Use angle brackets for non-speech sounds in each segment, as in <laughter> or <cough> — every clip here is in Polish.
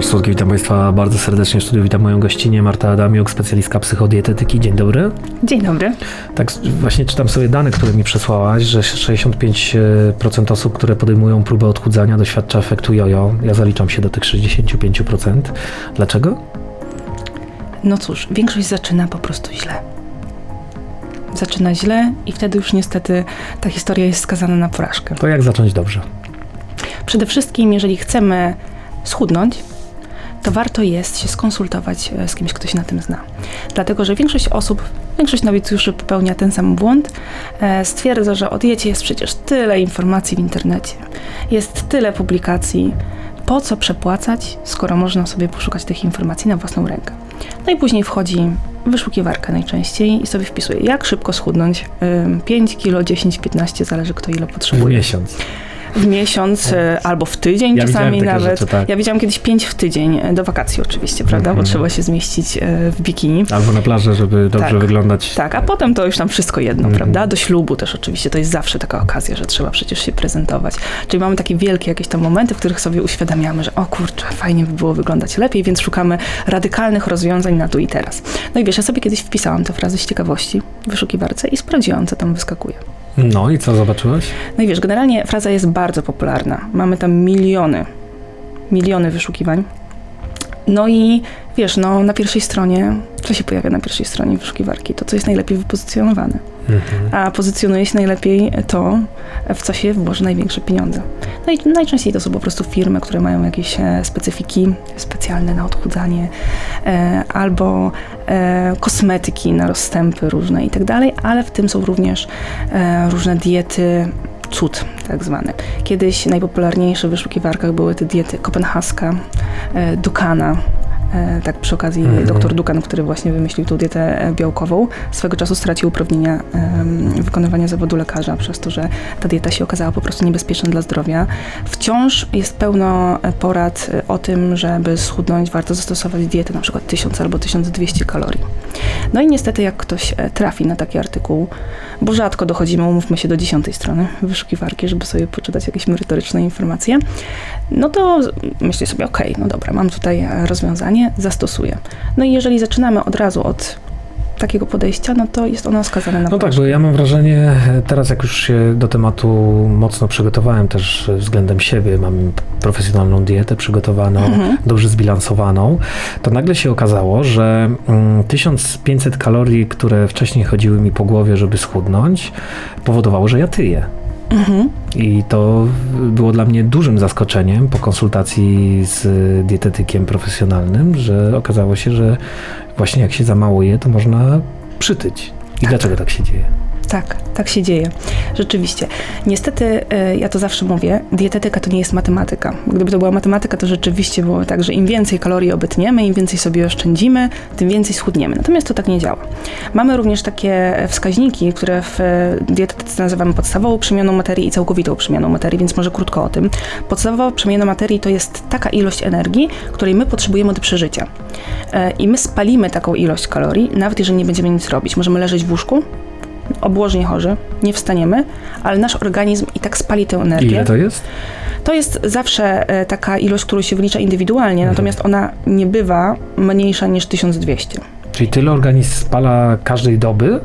Tomasz witam Państwa bardzo serdecznie w studiu. Witam moją gościnę Marta Adamiuk, specjalistka psychodietetyki. Dzień dobry. Dzień dobry. Tak, właśnie czytam sobie dane, które mi przesłałaś, że 65% osób, które podejmują próbę odchudzania doświadcza efektu jojo. Ja zaliczam się do tych 65%. Dlaczego? No cóż, większość zaczyna po prostu źle. Zaczyna źle i wtedy już niestety ta historia jest skazana na porażkę. To jak zacząć dobrze? Przede wszystkim, jeżeli chcemy schudnąć, to warto jest się skonsultować e, z kimś, kto się na tym zna. Dlatego, że większość osób, większość nowicjuszy popełnia ten sam błąd. E, Stwierdza, że o diecie jest przecież tyle informacji w internecie, jest tyle publikacji. Po co przepłacać, skoro można sobie poszukać tych informacji na własną rękę? No i później wchodzi wyszukiwarka najczęściej i sobie wpisuje, jak szybko schudnąć. Ym, 5 kilo, 10, 15, zależy kto ile W potrzebuje miesiąc. W miesiąc e, albo w tydzień Ja czasami nawet. rzeczy, tak. Ja widziałam kiedyś pięć w tydzień, e, do wakacji oczywiście, prawda? Mhm. Bo trzeba się zmieścić e, w bikini. Albo na plaży, żeby dobrze Tak. wyglądać. Tak, a potem to już tam wszystko jedno, Mhm. prawda? Do ślubu też oczywiście, to jest zawsze taka okazja, że trzeba przecież się prezentować. Czyli mamy takie wielkie jakieś tam momenty, w których sobie uświadamiamy, że o kurczę, fajnie by było wyglądać lepiej, więc szukamy radykalnych rozwiązań na tu i teraz. No i wiesz, ja sobie kiedyś wpisałam te frazy z ciekawości w wyszukiwarce i sprawdziłam, co tam wyskakuje. No i co zobaczyłeś? No i wiesz, generalnie fraza jest bardzo popularna. Mamy tam miliony, miliony wyszukiwań. No i wiesz, no na pierwszej stronie, co się pojawia na pierwszej stronie wyszukiwarki? To, co jest najlepiej wypozycjonowane. Mhm. A pozycjonuje się najlepiej to, w co się włoży największe pieniądze. Najczęściej to są po prostu firmy, które mają jakieś e, specyfiki specjalne na odchudzanie, e, albo e, kosmetyki na rozstępy różne i tak dalej, ale w tym są również różne diety cud tak zwane. Kiedyś najpopularniejsze w wyszukiwarkach były te diety kopenhaska, Dukana, tak przy okazji Mhm. doktor Dukan, który właśnie wymyślił tą dietę e, białkową, swego czasu stracił uprawnienia wykonywania zawodu lekarza przez to, że ta dieta się okazała po prostu niebezpieczna dla zdrowia. Wciąż jest pełno e, porad e, o tym, żeby schudnąć, warto zastosować dietę na przykład 1000 albo 1200 kalorii. No i niestety jak ktoś e, trafi na taki artykuł, bo rzadko dochodzimy, umówmy się, do dziesiątej strony wyszukiwarki, żeby sobie poczytać jakieś merytoryczne informacje, no to myślę sobie, okej, no dobra, mam tutaj e, rozwiązanie, zastosuję. No i jeżeli zaczynamy od razu od takiego podejścia, no to jest ono skazane na No tak, porażkę. bo ja mam wrażenie, teraz jak już się do tematu mocno przygotowałem też względem siebie, mam profesjonalną dietę przygotowaną, Mhm. dobrze zbilansowaną, to nagle się okazało, że mm, 1500 kalorii, które wcześniej chodziły mi po głowie, żeby schudnąć, powodowało, że ja tyję. Mhm. I to było dla mnie dużym zaskoczeniem po konsultacji z dietetykiem profesjonalnym, że okazało się, że właśnie jak się za mało je, to można przytyć. I dlaczego tak się dzieje? Tak, tak się dzieje. Rzeczywiście. Niestety, e, ja to zawsze mówię, dietetyka to nie jest matematyka. Gdyby to była matematyka, to rzeczywiście było tak, że im więcej kalorii obetniemy, im więcej sobie oszczędzimy, tym więcej schudniemy. Natomiast to tak nie działa. Mamy również takie wskaźniki, które w e, dietetyce nazywamy podstawową przemianą materii i całkowitą przemianą materii, więc może krótko o tym. Podstawowa przemiana materii to jest taka ilość energii, której my potrzebujemy do przeżycia. E, I my spalimy taką ilość kalorii, nawet jeżeli nie będziemy nic robić. Możemy leżeć w łóżku, obłożnie chorzy, nie wstaniemy, ale nasz organizm i tak spali tę energię. Ile to jest? To jest zawsze e, taka ilość, którą się wylicza indywidualnie, Mhm. natomiast ona nie bywa mniejsza niż 1200. Czyli tyle organizm spala każdej doby?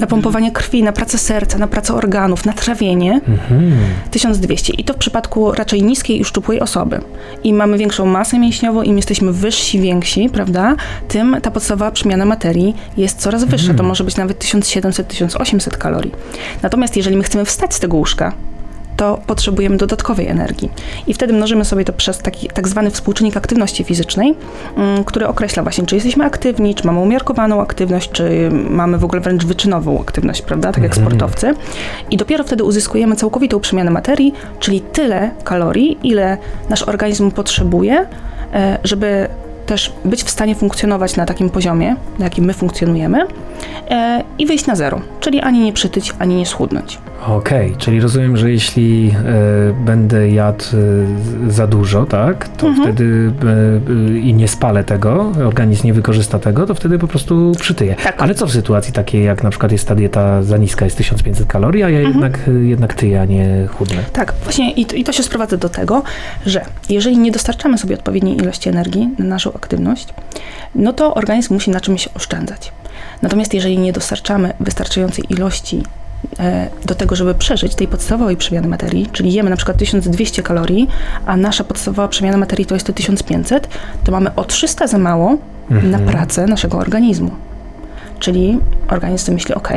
Na pompowanie krwi, na pracę serca, na pracę organów, na trawienie Mhm. 1200. I to w przypadku raczej niskiej i szczupłej osoby. Im mamy większą masę mięśniową, im jesteśmy wyżsi, więksi, prawda, tym ta podstawowa przemiana materii jest coraz wyższa. Mhm. To może być nawet 1700-1800 kalorii. Natomiast jeżeli my chcemy wstać z tego łóżka, to potrzebujemy dodatkowej energii. I wtedy mnożymy sobie to przez taki tak zwany współczynnik aktywności fizycznej, mm, który określa właśnie, czy jesteśmy aktywni, czy mamy umiarkowaną aktywność, czy mamy w ogóle wręcz wyczynową aktywność, prawda, tak jak Mhm. sportowcy. I dopiero wtedy uzyskujemy całkowitą przemianę materii, czyli tyle kalorii, ile nasz organizm potrzebuje, e, żeby też być w stanie funkcjonować na takim poziomie, na jakim my funkcjonujemy e, i wyjść na zero, czyli ani nie przytyć, ani nie schudnąć. Okej, czyli rozumiem, że jeśli e, będę jadł e, za dużo, tak, to Mhm. wtedy e, e, i nie spalę tego, organizm nie wykorzysta tego, to wtedy po prostu przytyję. Tak. Ale co w sytuacji takiej, jak na przykład jest ta dieta za niska, jest 1500 kalorii, a ja Mhm. jednak, e, jednak tyję, a nie chudnę? Tak, właśnie i to, i to się sprowadza do tego, że jeżeli nie dostarczamy sobie odpowiedniej ilości energii na naszą aktywność, no to organizm musi na czymś oszczędzać. Natomiast jeżeli nie dostarczamy wystarczającej ilości e, do tego, żeby przeżyć tej podstawowej przemiany materii, czyli jemy na przykład 1200 kalorii, a nasza podstawowa przemiana materii to jest to 1500, to mamy o 300 za mało na Mhm. pracę naszego organizmu. Czyli organizm sobie myśli, ok,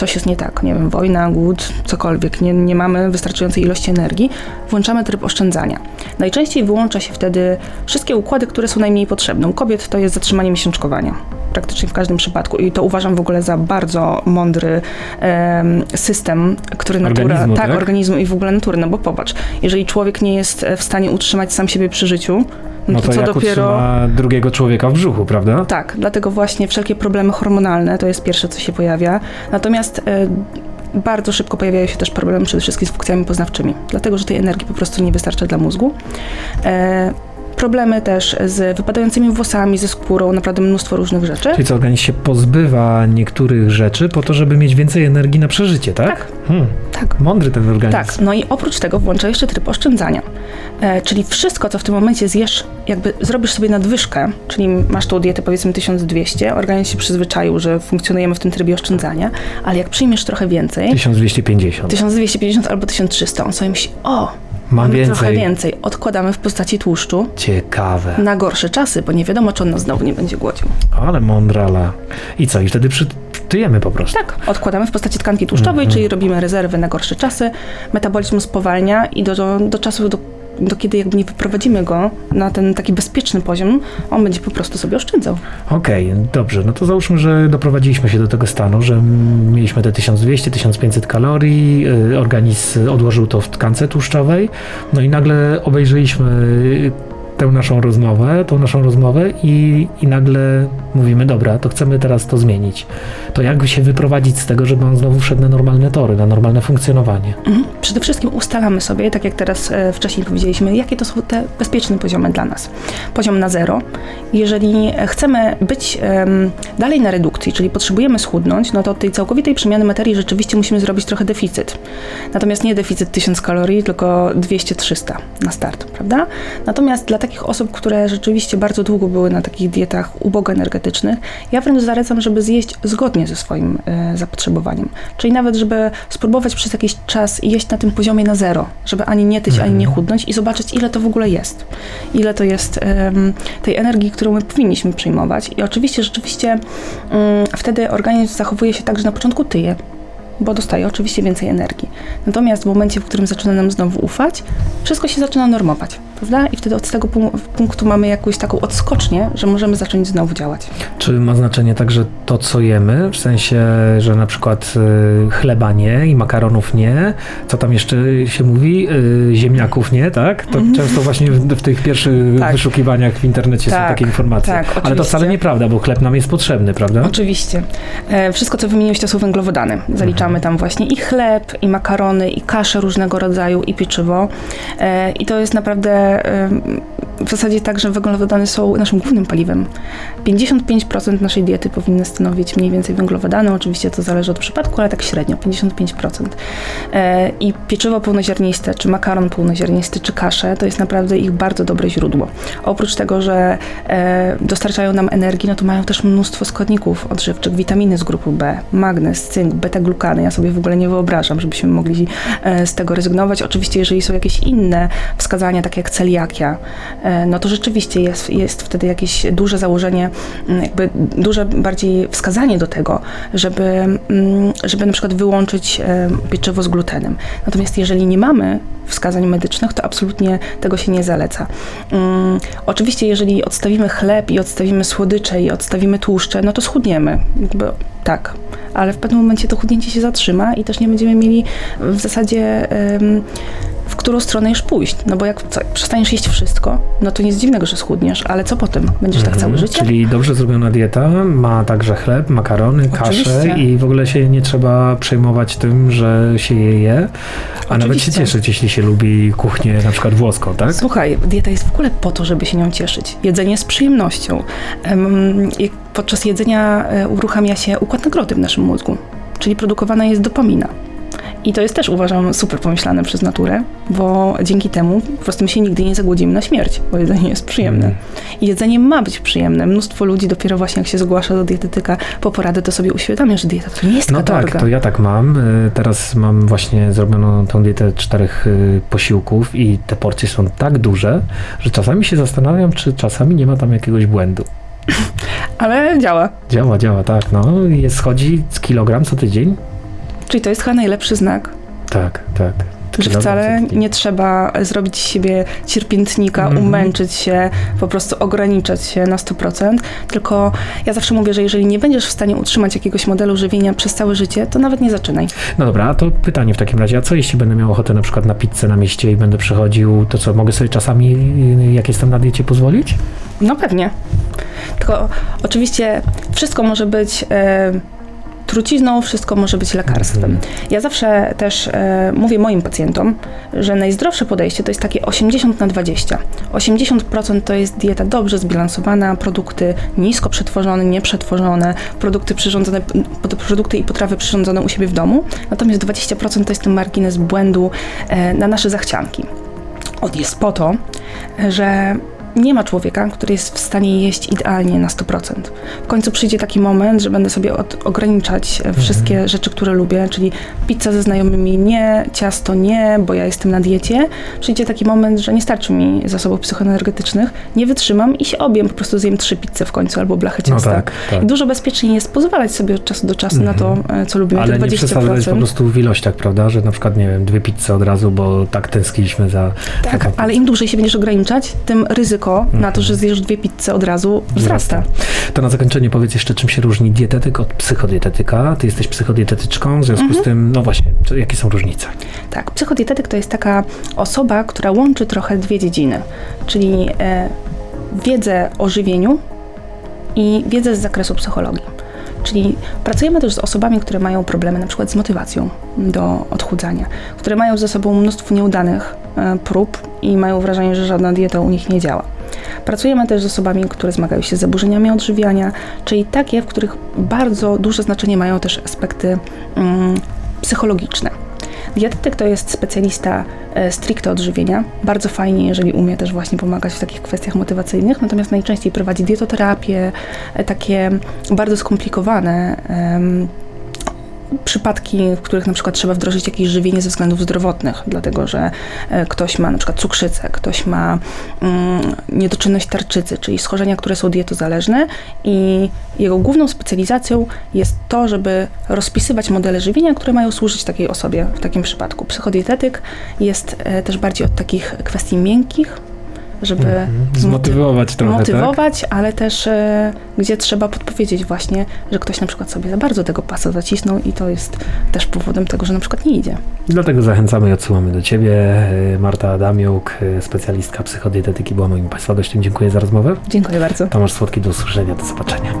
coś jest nie tak, nie wiem, wojna, głód, cokolwiek, nie, nie mamy wystarczającej ilości energii, włączamy tryb oszczędzania. Najczęściej wyłącza się wtedy wszystkie układy, które są najmniej potrzebne. U kobiet to jest zatrzymanie miesiączkowania. Praktycznie w każdym przypadku. I to uważam w ogóle za bardzo mądry em, system, który natura. Organizmu, tak, tak? organizmu i w ogóle natury. No bo popatrz, jeżeli człowiek nie jest w stanie utrzymać sam siebie przy życiu, no, to, to, co jak dopiero. drugiego człowieka w brzuchu, prawda? Tak, dlatego właśnie wszelkie problemy hormonalne to jest pierwsze, co się pojawia. Natomiast e, bardzo szybko pojawiają się też problemy przede wszystkim z funkcjami poznawczymi, dlatego że tej energii po prostu nie wystarcza dla mózgu. E, problemy też z wypadającymi włosami, ze skórą, naprawdę mnóstwo różnych rzeczy. Czyli co, organizm się pozbywa niektórych rzeczy po to, żeby mieć więcej energii na przeżycie, tak? Tak. Hmm, Tak. mądry ten organizm. Tak, no i oprócz tego włącza jeszcze tryb oszczędzania. E, czyli wszystko, co w tym momencie zjesz, jakby zrobisz sobie nadwyżkę, czyli masz tą dietę powiedzmy 1200, organizm się przyzwyczaił, że funkcjonujemy w tym trybie oszczędzania, ale jak przyjmiesz trochę więcej, 1250. 1250 albo 1300, on sobie myśli, o, Mam mamy trochę więcej. więcej, odkładamy w postaci tłuszczu Ciekawe. na gorsze czasy, bo nie wiadomo, czy on nas znowu nie będzie głodził. Ale mądrala. I co? I wtedy przytyjemy po prostu. Tak, odkładamy w postaci tkanki tłuszczowej, Mhm. czyli robimy rezerwy na gorsze czasy, metabolizm spowalnia i do, do, do czasu, do, do kiedy jakby nie wyprowadzimy go na ten taki bezpieczny poziom, on będzie po prostu sobie oszczędzał. Okej, dobrze. No to załóżmy, że doprowadziliśmy się do tego stanu, że mieliśmy te 1200-1500 kalorii, y, organizm odłożył to w tkance tłuszczowej, no i nagle obejrzeliśmy tę naszą rozmowę, tą naszą rozmowę i, i nagle mówimy, dobra, to chcemy teraz to zmienić. To jak się wyprowadzić z tego, żeby on znowu wszedł na normalne tory, na normalne funkcjonowanie? Mhm. Przede wszystkim ustalamy sobie, tak jak teraz e, wcześniej powiedzieliśmy, jakie to są te bezpieczne poziomy dla nas. Poziom na zero. Jeżeli chcemy być dalej na redukcji, czyli potrzebujemy schudnąć, no to od tej całkowitej przemiany materii rzeczywiście musimy zrobić trochę deficyt. Natomiast nie deficyt 1000 kalorii, tylko 200-300 na start, prawda? Natomiast dla takich osób, które rzeczywiście bardzo długo były na takich dietach ubogo energetycznych, ja wręcz zalecam, żeby zjeść zgodnie ze swoim e, zapotrzebowaniem. Czyli nawet, żeby spróbować przez jakiś czas jeść na tym poziomie na zero, żeby ani nie tyć, ani nie chudnąć i zobaczyć, ile to w ogóle jest. Ile to jest tej energii, którą my powinniśmy przyjmować. I oczywiście, rzeczywiście mm, wtedy organizm zachowuje się tak, że na początku tyje, bo dostaje oczywiście więcej energii. Natomiast w momencie, w którym zaczyna nam znowu ufać, wszystko się zaczyna normować, prawda? I wtedy od tego pu- punktu mamy jakąś taką odskocznię, że możemy zacząć znowu działać. Czy ma znaczenie także to, co jemy? W sensie, że na przykład y, chleba nie i makaronów nie. Co tam jeszcze się mówi? Y, ziemniaków nie, tak? To często właśnie w, w tych pierwszych Mhm. Tak. wyszukiwaniach w internecie są Tak, takie informacje. tak, Ale to wcale nieprawda, bo chleb nam jest potrzebny, prawda? Oczywiście. E, Wszystko, co wymieniłeś, to są węglowodany. Zaliczamy tam właśnie i chleb, i makarony, i kasze różnego rodzaju, i pieczywo. E, I to jest naprawdę e, w zasadzie tak, że węglowodany są naszym głównym paliwem. 55% naszej diety powinny stanowić mniej więcej węglowodany. Oczywiście to zależy od przypadku, ale tak średnio 55%. E, I pieczywo pełnoziarniste, czy makaron pełnoziarnisty, czy kasze, to jest naprawdę ich bardzo dobre źródło. Oprócz tego, że e, dostarczają nam energii, no to mają też mnóstwo składników odżywczych, witaminy z grupy B, magnez, cynk, beta-glukany. Ja sobie w ogóle nie wyobrażam, żebyśmy mogli e, z tego rezygnować. Oczywiście, jeżeli są jakieś inne wskazania, takie jak celiakia, no to rzeczywiście jest, jest wtedy jakieś duże założenie, mm, jakby duże bardziej wskazanie do tego, żeby, mm, żeby na przykład wyłączyć e, pieczywo z glutenem. Natomiast jeżeli nie mamy wskazań medycznych, to absolutnie tego się nie zaleca. Mm, oczywiście, jeżeli odstawimy chleb i odstawimy słodycze i odstawimy tłuszcze, no to schudniemy. Jakby, tak, ale w pewnym momencie to chudnięcie się zatrzyma i też nie będziemy mieli w zasadzie w którą stronę już pójść. No bo jak co, przestaniesz jeść wszystko, no to nic dziwnego, że schudniesz, ale co potem? Będziesz tak całe Mhm, życie? Czyli dobrze zrobiona dieta, ma także chleb, makarony, kaszę Oczywiście. i w ogóle się nie trzeba przejmować tym, że się je je, a nawet się Oczywiście. cieszyć, jeśli się lubi kuchnię na przykład włoską, tak? Słuchaj, dieta jest w ogóle po to, żeby się nią cieszyć. Jedzenie z przyjemnością. Podczas jedzenia e, uruchamia się układ nagrody w naszym mózgu, czyli produkowana jest dopamina. I to jest też, uważam, super pomyślane przez naturę, bo dzięki temu po prostu my się nigdy nie zagłodzimy na śmierć, bo jedzenie jest przyjemne. Mm. I jedzenie ma być przyjemne. Mnóstwo ludzi dopiero właśnie jak się zgłasza do dietetyka po poradę, to sobie uświadamia, że dieta to nie jest No tak, to ja tak mam. Y, Teraz mam właśnie zrobioną tą dietę czterech y, posiłków i te porcje są tak duże, że czasami się zastanawiam, czy czasami nie ma tam jakiegoś błędu. <laughs> Ale działa. Działa, działa, tak. No, jest, schodzi z kilogram co tydzień. Czyli to jest chyba najlepszy znak, Tak, tak. że wcale nie trzeba zrobić z siebie cierpiętnika, Mhm. umęczyć się, po prostu ograniczać się na 100%. Tylko ja zawsze mówię, że jeżeli nie będziesz w stanie utrzymać jakiegoś modelu żywienia przez całe życie, to nawet nie zaczynaj. No dobra, a to pytanie w takim razie, a co jeśli będę miał ochotę na przykład na pizzę na mieście i będę przychodził, to co, mogę sobie czasami, y, jak jestem na diecie, pozwolić? No pewnie. Tylko oczywiście wszystko może być e, trucizną, wszystko może być lekarstwem. Mhm. Ja zawsze też e, mówię moim pacjentom, że najzdrowsze podejście to jest takie 80 na 20. 80% to jest dieta dobrze zbilansowana, produkty nisko przetworzone, nieprzetworzone, produkty przyrządzone, produkty i potrawy przyrządzone u siebie w domu. Natomiast 20% to jest ten margines błędu e, na nasze zachcianki. On jest po to, że nie ma człowieka, który jest w stanie jeść idealnie na 100%. W końcu przyjdzie taki moment, że będę sobie od, ograniczać e, wszystkie rzeczy, które lubię, czyli pizza ze znajomymi nie, ciasto nie, bo ja jestem na diecie. Przyjdzie taki moment, że nie starczy mi zasobów psychoenergetycznych, nie wytrzymam i się obiem, po prostu zjem trzy pizze w końcu albo blachę No ciasta. tak, tak. I dużo bezpieczniej jest pozwalać sobie od czasu do czasu na to, e, co lubimy, Ale te nie 20%. przesadzać po prostu w ilościach, prawda, że na przykład, nie wiem, dwie pizze od razu, bo tak tęskniliśmy za Tak, taką ale im dłużej się będziesz ograniczać, tym ryzyko na to, że zjesz dwie pizze od razu wzrasta. To na zakończenie powiedz jeszcze, czym się różni dietetyk od psychodietetyka. Ty jesteś psychodietetyczką, w związku Mhm. z tym, no właśnie, czy, jakie są różnice? Tak, psychodietetyk to jest taka osoba, która łączy trochę dwie dziedziny, czyli e, wiedzę o żywieniu i wiedzę z zakresu psychologii. Czyli pracujemy też z osobami, które mają problemy na przykład z motywacją do odchudzania, które mają ze sobą mnóstwo nieudanych e, prób i mają wrażenie, że żadna dieta u nich nie działa. Pracujemy też z osobami, które zmagają się z zaburzeniami odżywiania, czyli takie, w których bardzo duże znaczenie mają też aspekty mm, psychologiczne. Dietetyk to jest specjalista e, stricte odżywienia. Bardzo fajnie, jeżeli umie też właśnie pomagać w takich kwestiach motywacyjnych, natomiast najczęściej prowadzi dietoterapię, e, takie bardzo skomplikowane przypadki, w których na przykład trzeba wdrożyć jakieś żywienie ze względów zdrowotnych, dlatego że e, ktoś ma na przykład cukrzycę, ktoś ma mm, niedoczynność tarczycy, czyli schorzenia, które są dietozależne i jego główną specjalizacją jest to, żeby rozpisywać modele żywienia, które mają służyć takiej osobie w takim przypadku. Psychodietetyk jest e, też bardziej od takich kwestii miękkich, żeby Mhm. zmoty- Zmotywować trochę, tak? motywować, ale też e, gdzie trzeba podpowiedzieć właśnie, że ktoś na przykład sobie za bardzo tego pasa zacisnął i to jest też powodem tego, że na przykład nie idzie. Dlatego zachęcamy i odsyłamy do Ciebie. Y, Marta Adamiuk, y, specjalistka psychodietetyki, była moim Państwa gościem. Dziękuję za rozmowę. Dziękuję bardzo. Tomasz Słodki, do usłyszenia, do zobaczenia.